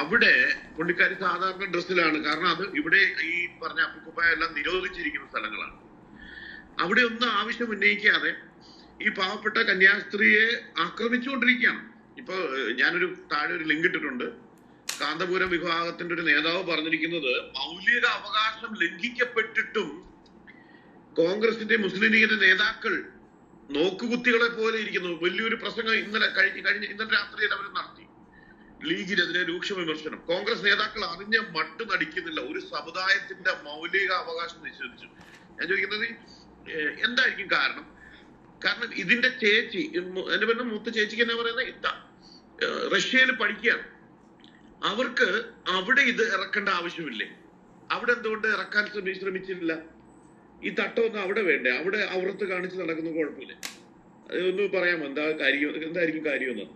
അവിടെ പുള്ളിക്കാരി സാധാരണ ഡ്രസ്സിലാണ്. കാരണം അത് ഇവിടെ ഈ പറഞ്ഞ അപ്പുക്കുപ്പായ എല്ലാം നിരോധിച്ചിരിക്കുന്ന സ്ഥലങ്ങളാണ്. അവിടെ ഒന്നും ആവശ്യം ഉന്നയിക്കാതെ ഈ പാവപ്പെട്ട കന്യാസ്ത്രീയെ ആക്രമിച്ചുകൊണ്ടിരിക്കുകയാണ്. ഇപ്പൊ ഞാനൊരു താഴെ ഒരു ലിങ്ക് ഇട്ടിട്ടുണ്ട്. കാന്തപുരം വിഭാഗത്തിന്റെ ഒരു നേതാവ് പറഞ്ഞിരിക്കുന്നത് മൗലിക അവകാശം ലംഘിക്കപ്പെട്ടിട്ടും കോൺഗ്രസിന്റെ മുസ്ലിം ലീഗിന്റെ നേതാക്കൾ നോക്കുകുത്തികളെ പോലെ ഇരിക്കുന്നു. വലിയൊരു പ്രസംഗം ഇന്നലെ കഴിഞ്ഞ കഴിഞ്ഞ ഇന്നലെ രാത്രിയിൽ അവർ നടത്തി. ലീഗിനെതിരെ രൂക്ഷ വിമർശനം. കോൺഗ്രസ് നേതാക്കൾ അറിഞ്ഞ മട്ട് നടിക്കുന്നില്ല ഒരു സമുദായത്തിന്റെ മൗലിക അവകാശം നിഷേധിച്ചു. ഞാൻ ചോദിക്കുന്നത് എന്തായിരിക്കും കാരണം? കാരണം ഇതിന്റെ ചേച്ചി എന്റെ പറഞ്ഞ മൂത്ത ചേച്ചിക്ക് എന്നാ പറയുന്നത് ഇതാ റഷ്യയിൽ പഠിക്കുകയാണ്. അവർക്ക് അവിടെ ഇത് ഇറക്കേണ്ട ആവശ്യമില്ലേ? അവിടെ എന്തുകൊണ്ട് ഇറക്കാൻ ശ്രമി ശ്രമിച്ചിട്ടില്ല ഈ തട്ടമൊന്നും അവിടെ വേണ്ടേ? അവിടെ അവർത്ത് കാണിച്ച് നടക്കുന്ന കുഴപ്പമില്ല? ഒന്ന് പറയാമോ? എന്താ കാര്യം? എന്തായിരിക്കും കാര്യമെന്ന്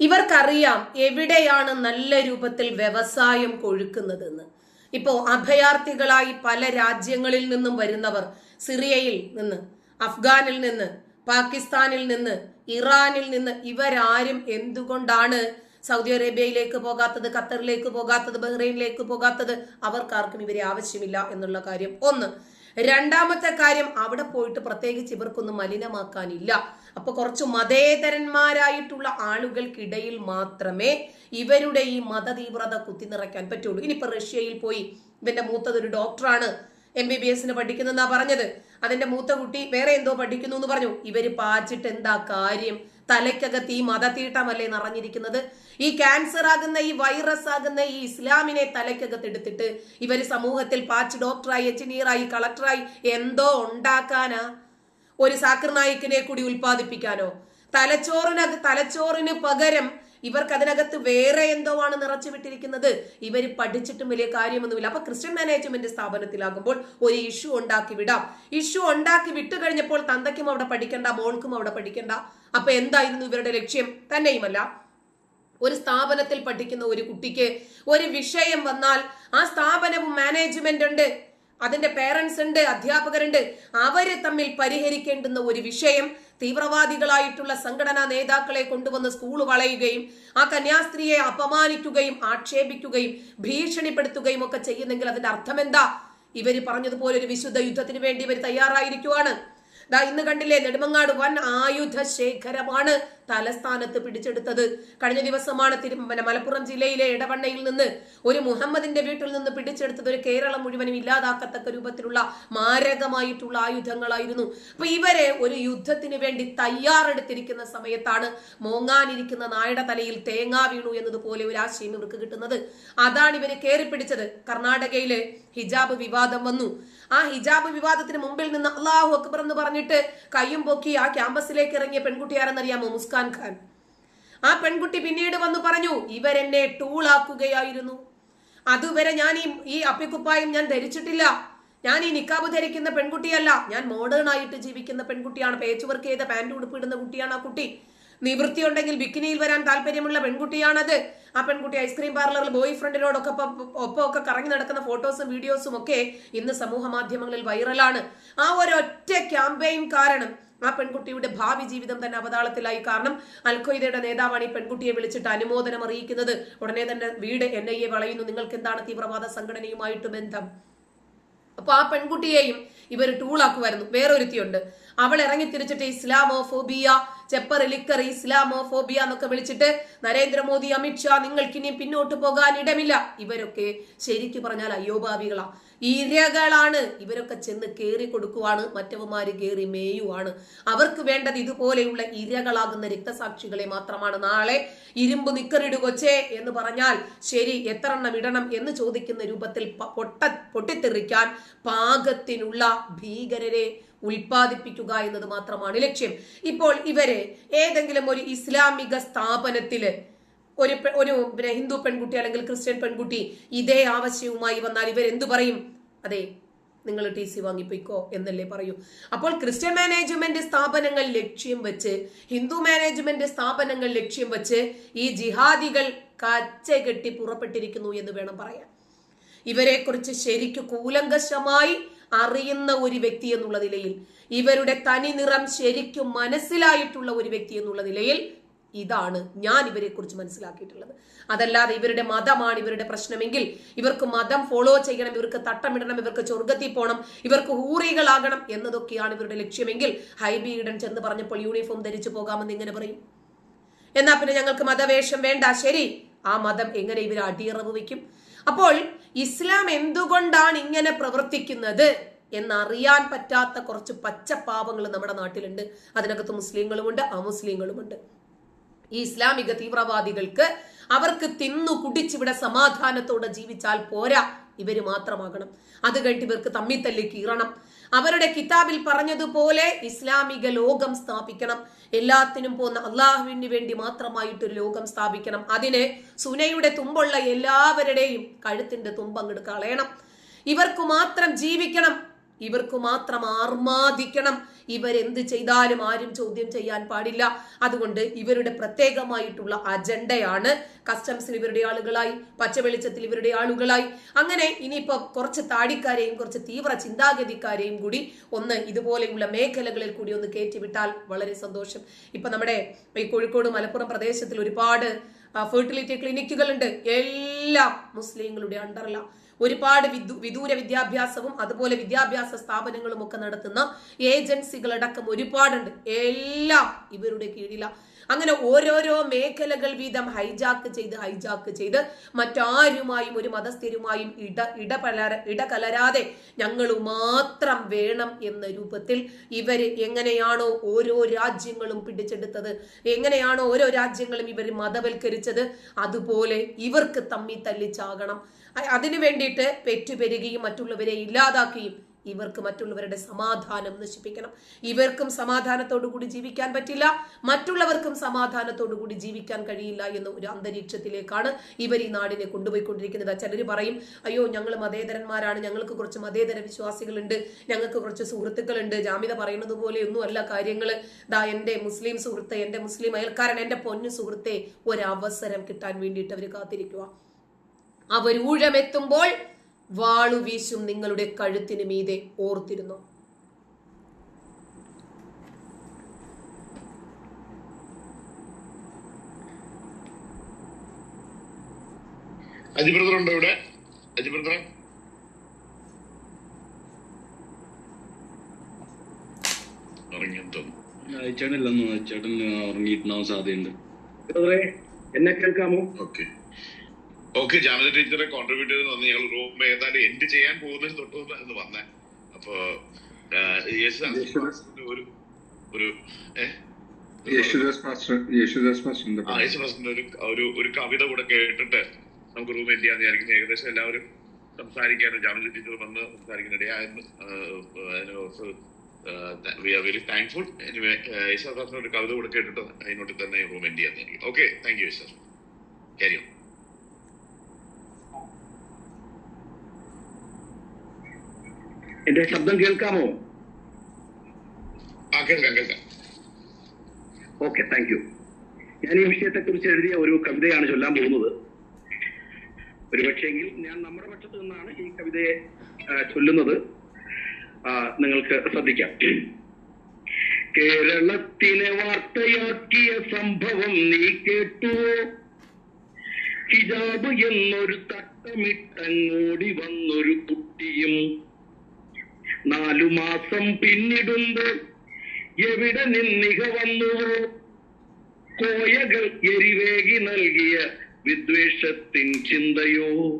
ഇവർക്കറിയാം എവിടെയാണ് നല്ല രൂപത്തിൽ വ്യവസായം കൊഴുക്കുന്നതെന്ന്. ഇപ്പോ അഭയാർത്ഥികളായി പല രാജ്യങ്ങളിൽ നിന്നും വരുന്നവർ സിറിയയിൽ നിന്ന് അഫ്ഗാനിൽ നിന്ന് പാകിസ്ഥാനിൽ നിന്ന് ഇറാനിൽ നിന്ന് ഇവരാരും എന്തുകൊണ്ടാണ് സൗദി അറേബ്യയിലേക്ക് പോകാത്തത് ഖത്തറിലേക്ക് പോകാത്തത് ബഹ്റൈനിലേക്ക് പോകാത്തത്? അവർക്കാർക്കും ഇവരെ ആവശ്യമില്ല എന്നുള്ള കാര്യം. ഒന്ന്. രണ്ടാമത്തെ കാര്യം അവിടെ പോയിട്ട് പ്രത്യേകിച്ച് ഇവർക്കൊന്നും മലിനമാക്കാനില്ല. അപ്പൊ കുറച്ച് മതേതരന്മാരായിട്ടുള്ള ആളുകൾക്കിടയിൽ മാത്രമേ ഇവരുടെ ഈ മതതീവ്രത കുത്തിനിറയ്ക്കാൻ പറ്റുള്ളൂ. ഇനിയിപ്പോ റഷ്യയിൽ പോയി ഇവന്റെ മൂത്തത് ഒരു ഡോക്ടറാണ് എം ബി ബി എസിന് പഠിക്കുന്നെന്നാ പറഞ്ഞത്. അതിന്റെ മൂത്ത കുട്ടി വേറെ എന്തോ പഠിക്കുന്നു എന്ന് പറഞ്ഞു. ഇവർ പാച്ചിട്ട് എന്താ കാര്യം? തലയ്ക്കകത്ത് ഈ മതതീട്ടമല്ലേ നിറഞ്ഞിരിക്കുന്നത്? ഈ ക്യാൻസർ ആകുന്ന ഈ വൈറസ് ആകുന്ന ഈ ഇസ്ലാമിനെ തലയ്ക്കകത്ത് എടുത്തിട്ട് ഇവർ സമൂഹത്തിൽ പാച്ച് ഡോക്ടറായി എഞ്ചിനീയറായി കളക്ടറായി എന്തോ ഉണ്ടാക്കാനാ? ഒരു സാക്കർ നായിക്കിനെ കൂടി ഉൽപ്പാദിപ്പിക്കാനോ? തലച്ചോറിനക തലച്ചോറിന് പകരം ഇവർക്ക് അതിനകത്ത് വേറെ എന്തോ ആണ് നിറച്ചു വിട്ടിരിക്കുന്നത്. ഇവർ പഠിച്ചിട്ടും വലിയ കാര്യമൊന്നുമില്ല. അപ്പൊ ക്രിസ്ത്യൻ മാനേജ്മെന്റ് സ്ഥാപനത്തിലാകുമ്പോൾ ഒരു ഇഷ്യൂ ഉണ്ടാക്കി വിടാം. ഇഷ്യൂ ഉണ്ടാക്കി വിട്ടു കഴിഞ്ഞപ്പോൾ തന്തയ്ക്കും അവിടെ പഠിക്കണ്ട മോൾക്കും അവിടെ പഠിക്കണ്ട. അപ്പൊ എന്തായിരുന്നു ഇവരുടെ ലക്ഷ്യം? തന്നെയുമല്ല. ഒരു സ്ഥാപനത്തിൽ പഠിക്കുന്ന ഒരു കുട്ടിക്ക് ഒരു വിഷയം വന്നാൽ ആ സ്ഥാപനവും മാനേജ്മെന്റ് ഉണ്ട്. അതിന്റെ പേരൻസ് ഉണ്ട് അധ്യാപകരുണ്ട്. അവർ തമ്മിൽ പരിഹരിക്കേണ്ടുന്ന ഒരു വിഷയം തീവ്രവാദികളായിട്ടുള്ള സംഘടനാ നേതാക്കളെ കൊണ്ടുവന്ന് സ്കൂൾ വളയുകയും ആ കന്യാസ്ത്രീയെ അപമാനിക്കുകയും ആക്ഷേപിക്കുകയും ഭീഷണിപ്പെടുത്തുകയും ഒക്കെ ചെയ്യുന്നെങ്കിൽ അതിന്റെ അർത്ഥം എന്താ ഇവർ പറഞ്ഞതുപോലെ ഒരു വിശുദ്ധ യുദ്ധത്തിന് വേണ്ടി ഇവർ തയ്യാറായിരിക്കുവാണ്. ദാ ഇന്ന് കണ്ടില്ലേ നെടുമങ്ങാട് വൻ ആയുധ ശേഖരമാണ് തലസ്ഥാനത്ത് പിടിച്ചെടുത്തത്. കഴിഞ്ഞ ദിവസമാണ് തിരു മലപ്പുറം ജില്ലയിലെ ഇടവണ്ണയിൽ നിന്ന് ഒരു മുഹമ്മദിന്റെ വീട്ടിൽ നിന്ന് പിടിച്ചെടുത്തത് ഒരു കേരളം മുഴുവനും ഇല്ലാതാക്കത്തക്ക രൂപത്തിലുള്ള മാരകമായിട്ടുള്ള ആയുധങ്ങളായിരുന്നു. അപ്പൊ ഇവരെ ഒരു യുദ്ധത്തിന് വേണ്ടി തയ്യാറെടുത്തിരിക്കുന്ന സമയത്താണ് മോങ്ങാനിരിക്കുന്ന നായുടെ തലയിൽ തേങ്ങാ വീണു എന്നതുപോലെ ഒരു ആശയം ഇവർക്ക് കിട്ടുന്നത്. അതാണ് ഇവർ കയറി പിടിച്ചത്. കർണാടകയിലെ ഹിജാബ് വിവാദം വന്നു. ആ ഹിജാബ് വിവാദത്തിന് മുമ്പിൽ നിന്ന് അള്ളാഹു അക്ബർ എന്ന് പറഞ്ഞിട്ട് കയ്യും പൊക്കി ആ ക്യാമ്പസിലേക്ക് ഇറങ്ങിയ പെൺകുട്ടി ആരെന്നറിയാമോ മുസ്കാൻ ഖാൻ. ആ പെൺകുട്ടി പിന്നീട് വന്നു പറഞ്ഞു ഇവരെന്നെ ടൂളാക്കുകയായിരുന്നു. അതുവരെ ഞാൻ ഈ ഈ അപ്പിക്കുപ്പായും ഞാൻ ധരിച്ചിട്ടില്ല. ഞാൻ ഈ നിക്കാബ് ധരിക്കുന്ന പെൺകുട്ടിയല്ല. ഞാൻ മോഡേൺ ആയിട്ട് ജീവിക്കുന്ന പെൺകുട്ടിയാണ്. പേച്ച് വർക്ക് ചെയ്ത പാന്റ് ഉടുപ്പിടുന്ന കുട്ടിയാണ് ആ കുട്ടി. നിവൃത്തി ഉണ്ടെങ്കിൽ ബിക്കിനിയിൽ വരാൻ താല്പര്യമുള്ള പെൺകുട്ടിയാണത്. ആ പെൺകുട്ടി ഐസ്ക്രീം പാർലറിൽ ബോയ് ഫ്രണ്ടിനോടൊക്കെ ഒപ്പമൊക്കെ കറങ്ങി നടക്കുന്ന ഫോട്ടോസും വീഡിയോസും ഒക്കെ ഇന്ന് സമൂഹ മാധ്യമങ്ങളിൽ വൈറലാണ്. ആ ഒരൊറ്റ ക്യാമ്പയിൻ കാരണം ആ പെൺകുട്ടിയുടെ ഭാവി ജീവിതം തന്നെ അവതാളത്തിലായി കാരണം അൽഖയ്ദയുടെ നേതാവാണ് ഈ പെൺകുട്ടിയെ വിളിച്ചിട്ട് അനുമോദനം അറിയിക്കുന്നത്. ഉടനെ തന്നെ വീട് എൻ ഐ എ വളയുന്നു. നിങ്ങൾക്ക് എന്താണ് തീവ്രവാദ സംഘടനയുമായിട്ട് ബന്ധം? അപ്പൊ ആ പെൺകുട്ടിയെയും ഇവർ ടൂളാക്കുമായിരുന്നു വേറൊരുത്തിയുണ്ട്. അവൾ ഇറങ്ങി തിരിച്ചിട്ട് ഇസ്ലാമോ ഫോബിയ ചെപ്പർ ലിക്കർ ഇസ്ലാമോ ഫോബിയ എന്നൊക്കെ വിളിച്ചിട്ട് നരേന്ദ്രമോദി അമിത്ഷാ നിങ്ങൾക്ക് ഇനിയും പിന്നോട്ട് പോകാൻ ഇടമില്ല. ഇവരൊക്കെ ശരിക്കു പറഞ്ഞാൽ അയ്യോഭാവികളാ ഇരകളാണ് ഇവരൊക്കെ ചെന്ന് കേറി കൊടുക്കുവാണ്. മറ്റവന്മാര് കേറി മേയുവാണ്. അവർക്ക് വേണ്ടത് ഇതുപോലെയുള്ള ഇരകളാകുന്ന രക്തസാക്ഷികളെ മാത്രമാണ്. നാളെ ഇരുമ്പ് നിക്കറിടു കൊച്ചേ എന്ന് പറഞ്ഞാൽ ശരി എത്ര എണ്ണം ഇടണം എന്ന് ചോദിക്കുന്ന രൂപത്തിൽ പൊട്ട പൊട്ടിത്തെറിക്കാൻ പാകത്തിനുള്ള ഭീകരരെ ഉൽപ്പാദിപ്പിക്കുക എന്നത് മാത്രമാണ് ലക്ഷ്യം. ഇപ്പോൾ ഇവരെ ഏതെങ്കിലും ഒരു ഇസ്ലാമിക സ്ഥാപനത്തിൽ ഒരു ഒരു പിന്നെ ഹിന്ദു പെൺകുട്ടി അല്ലെങ്കിൽ ക്രിസ്ത്യൻ പെൺകുട്ടി ഇതേ ആവശ്യവുമായി വന്നാൽ ഇവർ എന്തു പറയും? അതെ നിങ്ങൾ ടി സി വാങ്ങിപ്പോയിക്കോ എന്നല്ലേ പറയൂ. അപ്പോൾ ക്രിസ്ത്യൻ മാനേജ്മെന്റ് സ്ഥാപനങ്ങൾ ലക്ഷ്യം വെച്ച് ഹിന്ദു മാനേജ്മെന്റ് സ്ഥാപനങ്ങൾ ലക്ഷ്യം വെച്ച് ഈ ജിഹാദികൾ കെട്ടി പുറപ്പെട്ടിരിക്കുന്നു എന്ന് വേണം പറയാൻ. ഇവരെക്കുറിച്ച് ശരിക്കു കൂലങ്കശമായി അറിയുന്ന ഒരു വ്യക്തി എന്നുള്ള നിലയിൽ ഇവരുടെ തനി നിറം ശരിക്കും മനസ്സിലായിട്ടുള്ള ഒരു വ്യക്തി എന്നുള്ള നിലയിൽ ഇതാണ് ഞാൻ ഇവരെ കുറിച്ച് മനസ്സിലാക്കിയിട്ടുള്ളത്. അതല്ലാതെ ഇവരുടെ മതമാണ് ഇവരുടെ പ്രശ്നമെങ്കിൽ ഇവർക്ക് മതം ഫോളോ ചെയ്യണം ഇവർക്ക് തട്ടമിടണം ഇവർക്ക് സ്വർഗത്തിൽ പോകണം ഇവർക്ക് ഹൂറികളാകണം എന്നതൊക്കെയാണ് ഇവരുടെ ലക്ഷ്യമെങ്കിൽ ഹൈബി ഈഡൻ ചെന്ന് പറഞ്ഞപ്പോൾ യൂണിഫോം ധരിച്ചു പോകാമെന്ന് ഇങ്ങനെ പറയും. എന്നാ പിന്നെ ഞങ്ങൾക്ക് മതവേഷം വേണ്ട ശരി. ആ മതം എങ്ങനെ ഇവർ അടിയറവ് വയ്ക്കും? അപ്പോൾ ഇസ്ലാം എന്തുകൊണ്ടാണ് ഇങ്ങനെ പ്രവർത്തിക്കുന്നത് എന്നറിയാൻ പറ്റാത്ത കുറച്ച് പച്ചപ്പാവങ്ങൾ നമ്മുടെ നാട്ടിലുണ്ട്. അതിനകത്ത് മുസ്ലിങ്ങളുമുണ്ട് അമുസ്ലിങ്ങളുമുണ്ട്. ഈ ഇസ്ലാമിക തീവ്രവാദികൾക്ക് അവർക്ക് തിന്നു കുടിച്ചിവിടെ സമാധാനത്തോടെ ജീവിച്ചാൽ പോരാ. ഇവർ മാത്രമാകണം. അത് കഴിഞ്ഞിട്ട് ഇവർക്ക് തമ്മിൽ തല്ലി കീറണം. അവരുടെ കിതാബിൽ പറഞ്ഞതുപോലെ ഇസ്ലാമിക ലോകം സ്ഥാപിക്കണം. എല്ലാത്തിനും പോകുന്ന അള്ളാഹുവിന് വേണ്ടി മാത്രമായിട്ടൊരു ലോകം സ്ഥാപിക്കണം. അതിന് സുനയുടെ തുമ്പുള്ള എല്ലാവരുടെയും കഴുത്തിന്റെ തുമ്പങ്ങട് കളയണം. ഇവർക്ക് മാത്രം ജീവിക്കണം. ഇവർക്ക് മാത്രം ആർമാദിക്കണം. ഇവരെന്ത് ചെയ്താലും ആരും ചോദ്യം ചെയ്യാൻ പാടില്ല. അതുകൊണ്ട് ഇവരുടെ പ്രത്യേകമായിട്ടുള്ള അജണ്ടയാണ് കസ്റ്റംസിൽ ഇവരുടെ ആളുകളായി പച്ചവെളിച്ചത്തിൽ ഇവരുടെ ആളുകളായി. അങ്ങനെ ഇനിയിപ്പോ കുറച്ച് താടിക്കാരെയും കുറച്ച് തീവ്ര ചിന്താഗതിക്കാരെയും കൂടി ഒന്ന് ഇതുപോലെയുള്ള മേഖലകളിൽ കൂടി ഒന്ന് കയറ്റിവിട്ടാൽ വളരെ സന്തോഷം. ഇപ്പൊ നമ്മുടെ ഈ കോഴിക്കോട് മലപ്പുറം പ്രദേശത്തിൽ ഒരുപാട് ഫെർട്ടിലിറ്റി ക്ലിനിക്കുകൾ ഉണ്ട് എല്ലാം മുസ്ലിങ്ങളുടെ അണ്ടറിലാണ് ഒരുപാട് വിദു വിദൂര വിദ്യാഭ്യാസവും അതുപോലെ വിദ്യാഭ്യാസ സ്ഥാപനങ്ങളും ഒക്കെ നടത്തുന്ന ഏജൻസികളടക്കം ഒരുപാടുണ്ട്. എല്ലാം ഇവരുടെ കീഴിലാണ് അങ്ങനെ ഓരോരോ മേഖലകൾ വീതം ഹൈജാക്ക് ചെയ്ത് ഹൈജാക്ക് ചെയ്ത് മറ്റാരുമായും ഒരു മതസ്ഥരുമായും ഇട ഇടപല ഇടകലരാതെ ഞങ്ങൾ മാത്രം വേണം എന്ന രൂപത്തിൽ ഇവർ എങ്ങനെയാണോ ഓരോ രാജ്യങ്ങളും പിടിച്ചെടുത്തത് എങ്ങനെയാണോ ഓരോ രാജ്യങ്ങളും ഇവർ മതവൽക്കരിച്ചത് അതുപോലെ ഇവർക്ക് തമ്മി തല്ലിച്ചാകണം. അതിനു വേണ്ടിയിട്ട് പെറ്റുപെരുകയും മറ്റുള്ളവരെ ഇല്ലാതാക്കുകയും ഇവർക്ക് മറ്റുള്ളവരുടെ സമാധാനം നശിപ്പിക്കണം. ഇവർക്കും സമാധാനത്തോടു കൂടി ജീവിക്കാൻ പറ്റില്ല. മറ്റുള്ളവർക്കും സമാധാനത്തോടു കൂടി ജീവിക്കാൻ കഴിയില്ല എന്ന ഒരു അന്തരീക്ഷത്തിലേക്കാണ് ഇവർ ഈ നാടിനെ കൊണ്ടുപോയിക്കൊണ്ടിരിക്കുന്നത്. ചിലർ പറയും അയ്യോ ഞങ്ങൾ മതേതരന്മാരാണ്. ഞങ്ങൾക്ക് കുറച്ച് മതേതര വിശ്വാസികളുണ്ട്. ഞങ്ങൾക്ക് കുറച്ച് സുഹൃത്തുക്കളുണ്ട്. ജാമ്യത പറയുന്നത് പോലെയൊന്നുമല്ല കാര്യങ്ങൾ ദാ എന്റെ മുസ്ലിം സുഹൃത്തെ എന്റെ മുസ്ലിം അയൽക്കാരൻ എന്റെ പൊന്നു സുഹൃത്തെ ഒരവസരം കിട്ടാൻ വേണ്ടിയിട്ട് അവർ കാത്തിരിക്കുക അവരൂഴമെത്തുമ്പോൾ വാളു വീശും നിങ്ങളുടെ കഴുത്തിന് മീതെ ഓർത്തിരുന്നു. അജി ബ്രദർ ഇവിടെ? അജി ബ്രദറെ ഇറങ്ങിയെന്ന് തോന്നുന്നു. ചേട്ടനില്ലെന്ന് ചേട്ടൻ ഉറങ്ങിയിട്ടുണ്ടാവാൻ സാധ്യതയുണ്ട്. എന്നെ കേൾക്കാമോ? ഓക്കെ. ഓക്കെ ജാമിത ടീച്ചറെ കോൺട്രിബ്യൂട്ട് ചെയ്ത് വന്ന് ഞങ്ങൾ റൂം ഏതാണ്ട് എൻഡ് ചെയ്യാൻ പോകുന്നതിന് തൊട്ട് എന്ന് വന്നേ. അപ്പൊ ഒരു ഒരു ഏഹ് യേശുദാസ് മാസ്റ്റർ യേശുദാസ് മാസ്റ്ററിന്റെ ആ യേശുദാസിന്റെ ഒരു ഒരു കവിത കൂടെ കേട്ടിട്ട് നമുക്ക് റൂം എൻഡ് ചെയ്യാന്ന് വിചാരിക്കുന്നു. ഏകദേശം എല്ലാവരും സംസാരിക്കാനും ജാമിത ടീച്ചർ വന്ന് സംസാരിക്കാനിടയായിരുന്നു we are very thankful anyway യേശുദാസിന്റെ ഒരു കവിത കൂടെ കേട്ടിട്ട് അതിനോട്ട് തന്നെ റൂം എൻഡ് ചെയ്യാന്ന് വിചാരിക്കുന്നു. Okay thank you Yesudas. കാര്യം എന്റെ ശബ്ദം കേൾക്കാമോ? ഓക്കെ താങ്ക് യു ഞാൻ ഈ വിഷയത്തെ കുറിച്ച് എഴുതിയ ഒരു കവിതയാണ് ചൊല്ലാൻ പോകുന്നത്. ഒരു പക്ഷേങ്കിൽ ഞാൻ നമ്മുടെ പക്ഷത്ത് നിന്നാണ് ഈ കവിതയെ ചൊല്ലുന്നത്. നിങ്ങൾക്ക് ശ്രദ്ധിക്കാം. കേരളത്തിനെ വാർത്തയാക്കിയ സംഭവം നീ കേട്ടു. ഹിജാബ് എന്നൊരു തട്ടമിട്ടങ്ങോടി വന്നൊരു കുട്ടിയും നാലു മാസം പിന്നിടുമ്പോൾ എവിടെ നിന്നിക വന്നുവോ കോയകൾ എരിവേകി നൽകിയ വിദ്വേഷത്തിൻ ചിന്തയോ?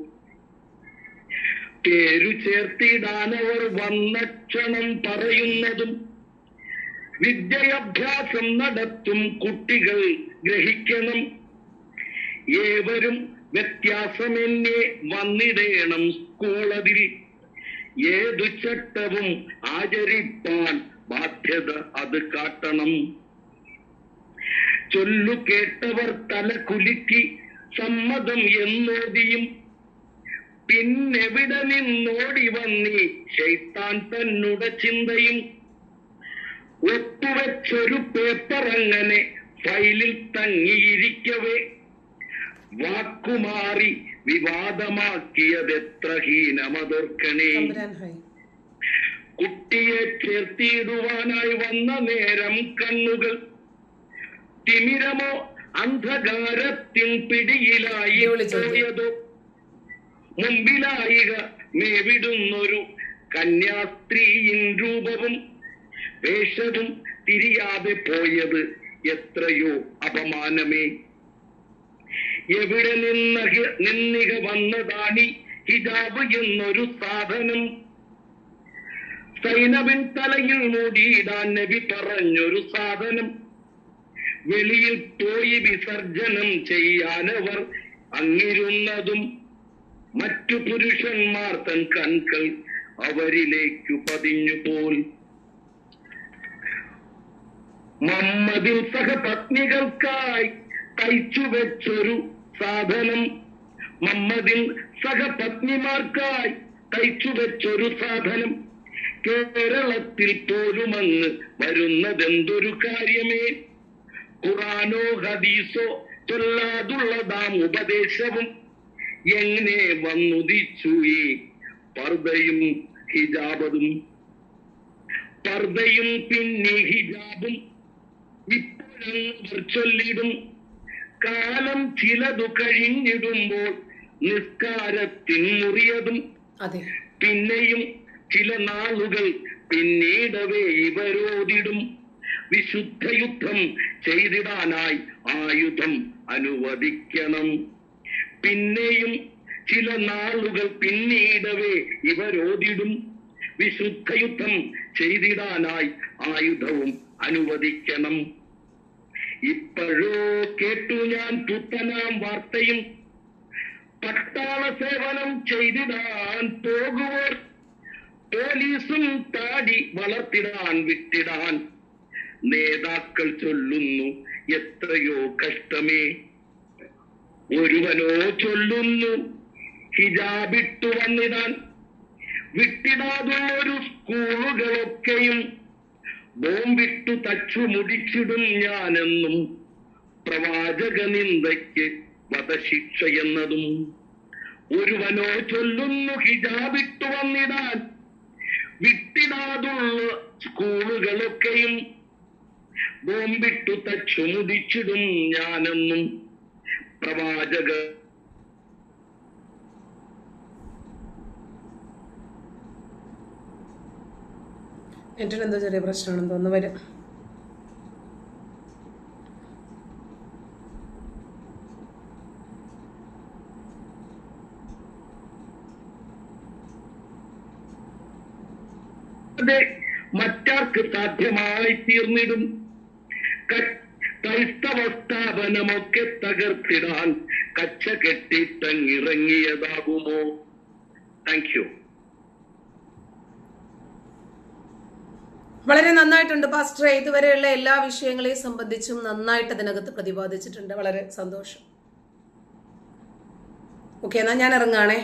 പേരു ചേർത്തിടാനവർ വന്ന ക്ഷണം പറയുന്നതും വിദ്യാഭ്യാസം നടത്തും കുട്ടികൾ ഗ്രഹിക്കണം. ഏവരും വ്യത്യാസമെന്നെ വന്നിടേണം സ്കൂളതിൽ. ഏതു ചട്ടവും ആചരിപ്പാൻ ബാധ്യത അത് കാട്ടണം. ചൊല്ലു കേട്ടവർ തല കുലുക്കി സമ്മതം എന്നോതിയും. പിന്നെവിടെ നിന്നോടി വന്നി ശൈത്താൻ തന്നുടെ ചിന്തയും. ഒപ്പുവെച്ചൊരു പേപ്പർ അങ്ങനെ ഫയലിൽ തങ്ങിയിരിക്കവേ. വാക്കുമാറി വിവാദമാക്കിയതെത്ര ഹീനമതോർക്കണേ കുട്ടിയെ ചേർത്തിയിടുവാനായി വന്ന നേരം കണ്ണുകൾ തിമിരമോ അന്ധകാരത്തിൻ പിടിയിലായി. പോയതോ? മുമ്പിലായിക മേവിടുന്നൊരു കന്യാസ്ത്രീയിൻ രൂപവും വേഷവും തിരിയാതെ പോയത് എത്രയോ അപമാനമേ. എവിടെ നിന്ന് നിന്നിക വന്നതാണി? ഹിജാബ് എന്നൊരു സാധനം. സൈനബിൻ തലയിൽ മൂടിയിടാൻ നബി പറഞ്ഞൊരു സാധനം. വെളിയിൽ പോയി വിസർജനം ചെയ്യാനവർ അങ്ങിരുന്നതും മറ്റു പുരുഷന്മാർ തൻ കൺകൾ അവരിലേക്കു പതിഞ്ഞു പോൽ മമ്മദിൽ സഹപത്നികൾക്കായി തയ്ച്ചു വെച്ചൊരു സാധനം മമ്മദിൽ സഹപത്നിമാർക്കായി തയ്ച്ചു വെച്ചൊരു സാധനം. കേരളത്തിൽ പോലും അങ്ങ് വരുന്നതെന്തൊരു കാര്യമേ? ഖുറാനോ ഹദീസോ ചൊല്ലാതുള്ളതാം ഉപദേശവും. എങ്ങനെ വന്നുദിച്ചു ഈ പർദയും ഹിജാബതും പർദയും പിന്നെ ഹിജാബും. ഇപ്പോഴും ചൊല്ലിടും. കാലം ചിലതു കഴിഞ്ഞിടുമ്പോൾ നിസ്കാരത്തിൻ മുറിയതും. പിന്നെയും ചില നാളുകൾ പിന്നീടവേ ഇവരോടിടും വിശുദ്ധ യുദ്ധം ചെയ്തിടാനായി ആയുധം അനുവദിക്കണം. പിന്നെയും ചില നാളുകൾ പിന്നീടവേ ഇവരോടിടും വിശുദ്ധ യുദ്ധം ചെയ്തിടാനായി ആയുധവും അനുവദിക്കണം. ഇപ്പോഴോ കേട്ടു ഞാൻ പുത്തനാം വാർത്തയും പട്ടാള സേവനം ചെയ്തിടാൻ പോകുവർ പോലീസും താടി വളർത്തിടാൻ വിട്ടിടാൻ. നേതാക്കൾ ചൊല്ലുന്നു എത്രയോ കഷ്ടമേ. ഒരുവനോ ചൊല്ലുന്നു ഹിജാബിട്ടു വന്നിടാൻ. വിട്ടിടാതുള്ളൊരു സ്കൂളുകളൊക്കെയും ബോംബിട്ടു തച്ചു മുടിച്ചിടും ഞാനെന്നും പ്രവാചക നിന്ദയ്ക്ക് വധശിക്ഷ എന്നതും ഒരുവനോ ചൊല്ലുന്നു ഹിജാബിട്ടു വന്നിടാൻ. വിട്ടിടാതുള്ള സ്കൂളുകളൊക്കെയും ബോംബിട്ടു തച്ചു മുടിച്ചിടും ഞാനെന്നും പ്രവാചക നെറ്റിന് എന്തോ ചെറിയ പ്രശ്നമാണെന്ന് തോന്നുന്നു. വരും. മറ്റാർക്ക് സാധ്യമായി തീർന്നിടും ക്രൈസ്തവ സ്ഥാപനമൊക്കെ തകർത്തിടാൻ കച്ച കെട്ടിട്ടങ്ങിറങ്ങിയതാകുമോ താങ്ക് യു വളരെ നന്നായിട്ടുണ്ട്. പാസ്റ്ററെ ഇതുവരെയുള്ള എല്ലാ വിഷയങ്ങളെയും സംബന്ധിച്ചും നന്നായിട്ട് അതിനകത്ത് പ്രതിപാദിച്ചിട്ടുണ്ട്. വളരെ സന്തോഷം. ഓക്കെ എന്നാൽ ഞാൻ ഇറങ്ങാണേ